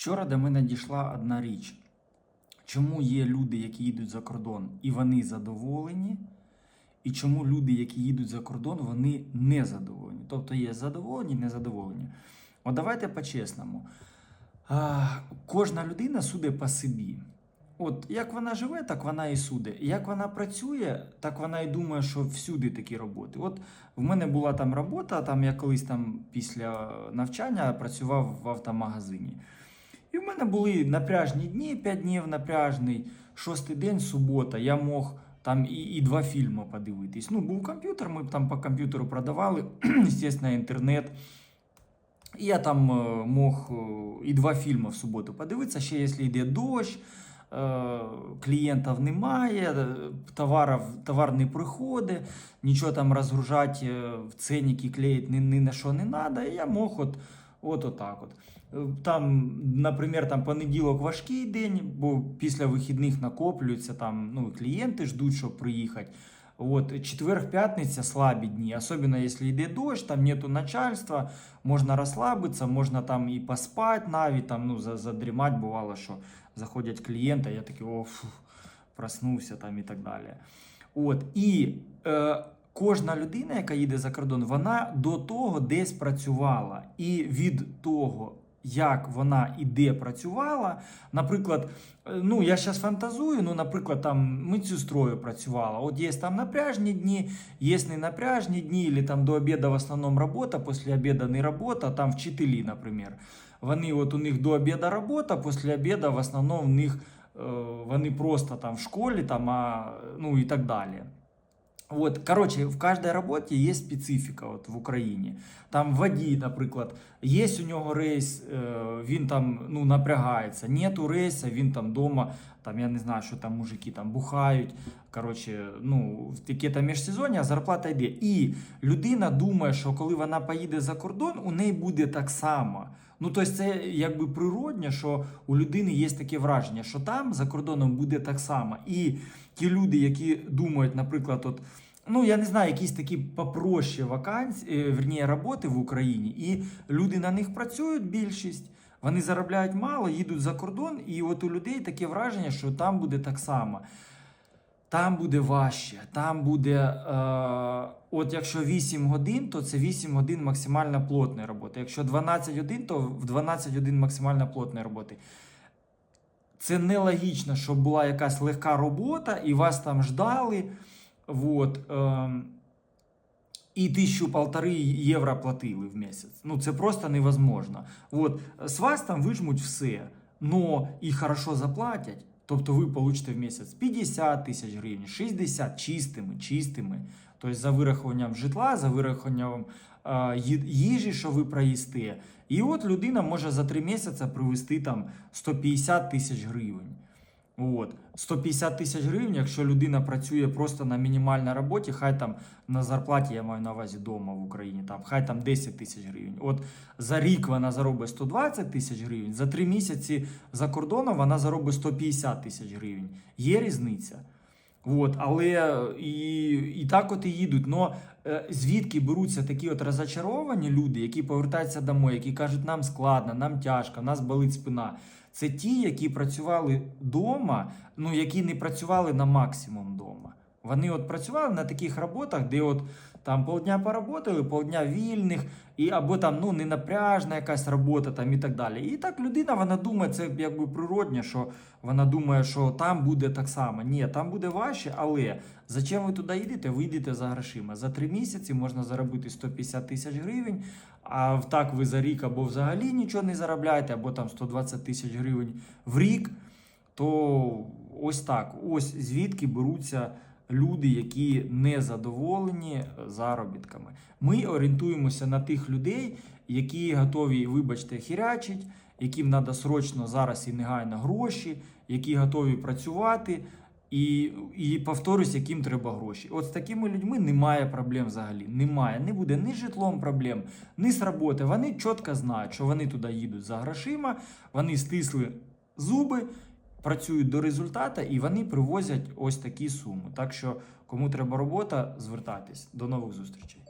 Вчора до мене дійшла одна річ. Чому є люди, які їдуть за кордон, і вони задоволені, і чому люди, які їдуть за кордон, вони не задоволені. Тобто є задоволені, незадоволені. От давайте по-чесному. Кожна людина судить по собі. От як вона живе, так вона і судить. Як вона працює, так вона і думає, що всюди такі роботи. От в мене була там робота, там я колись там після навчання працював в автомагазині. І в мене були напряжні дні, 5 днів напряжний, шостий день, субота. Я мог там і, і два фільми подивитись. Ну, був комп'ютер, ми там по комп'ютеру продавали, звісно, інтернет. І я там е, мог е, і два фільми в суботу подивитися, ще якщо йде дощ, е, клієнтів немає, товарів, товар не приходить, нічого там розгружати в ценники клеїть ні, ні на що не треба. І я мог от, от отак от. Е, Там, наприклад, там понеділок важкий день, бо після вихідних накоплюються там, ну, клієнти ждуть, щоб приїхати. От, четверг, п'ятниця слабі дні, особливо якщо йде дощ, там нету начальства, можна розслабитися, можна там і поспати навіть, там, ну, задрімати бувало, що заходять клієнти, я такий, о, фу, проснувся там і так далі. От, і е, кожна людина, яка їде за кордон, вона до того десь працювала. І від того, як вона і де працювала, наприклад, е, ну я зараз фантазую, ну, наприклад, там медсестрою працювала. От є там напряжні дні, є не напряжні дні, или там до обіду в основному робота, після обіду не робота, там вчителі, наприклад. Вони от у них до обіду робота, після обіду в основному в них е, вони просто там в школі, там, а, ну і так далі. Вот, короче, в кожній роботі є специфіка от в Україні. Там водій, наприклад, є у нього рейс, е, він там ну, напрягається. Нету рейсу, він там вдома, там, я не знаю, що там мужики там бухають. Коротше, ну, в таке там міжсезоння, зарплата йде. І людина думає, що коли вона поїде за кордон, у неї буде так само. Ну, тобто, це якби природне, що у людини є таке враження, що там за кордоном буде так само. І ті люди, які думають, наприклад, от. Ну, я не знаю, якісь такі попроще вакансії, е, верніше, роботи в Україні, і люди на них працюють більшість. Вони заробляють мало, їдуть за кордон, і от у людей таке враження, що там буде так само. Там буде важче, там буде. Е, от якщо 8 годин, то це 8 годин максимально плотної роботи. Якщо 12 годин, то в 12 годин максимально плотної роботи. Це нелогічно, щоб була якась легка робота, і вас там ждали. Вот, ем, і тисячу полтори євро платили в місяць. Ну це просто невозможно. От, з вас там вижмуть все, но і хорошо заплатять. Тобто ви получите в місяць 50 тисяч гривень, 60 чистими, чистими. Тобто за вирахуванням житла, за вирахуванням е, їжі, що ви проїсте. І от людина може за 3 місяці привезти там 150 тисяч гривень. От. 150 тисяч гривень, якщо людина працює просто на мінімальній роботі, хай там на зарплаті, я маю на увазі вдома в Україні, там, хай там 10 тисяч гривень. От за рік вона заробить 120 тисяч гривень, за 3 місяці за кордоном вона заробить 150 тисяч гривень. Є різниця. От, але і, і так от і їдуть. Но е, звідки беруться такі от розочаровані люди, які повертаються домой, які кажуть, нам складно, нам тяжко, нас болить спина. Це ті, які працювали вдома, ну які не працювали на максимум вдома. Вони от працювали на таких роботах, де от там полдня поработали, полдня вільних, і або там ну не напряжна якась робота там і так далі. І так людина вона думає, це якби природне, що вона думає, що там буде так само. Ні, там буде важче, але зачем ви туди їдете? Ви йдете за грошима. За три місяці можна заробити 150 тисяч гривень, а так ви за рік або взагалі нічого не заробляєте, або там 120 тисяч гривень в рік. То ось так. Ось звідки беруться люди, які не задоволені заробітками. Ми орієнтуємося на тих людей, які готові, вибачте, хірячить, яким треба срочно зараз і негайно гроші, які готові працювати. І, і повторюсь, яким треба гроші. От з такими людьми немає проблем взагалі. Немає. Не буде ні з житлом проблем, ні з роботи. Вони чітко знають, що вони туди їдуть за грошима, вони стисли зуби, працюють до результату і вони привозять ось такі суми. Так що, кому треба робота, звертайтесь. До нових зустрічей.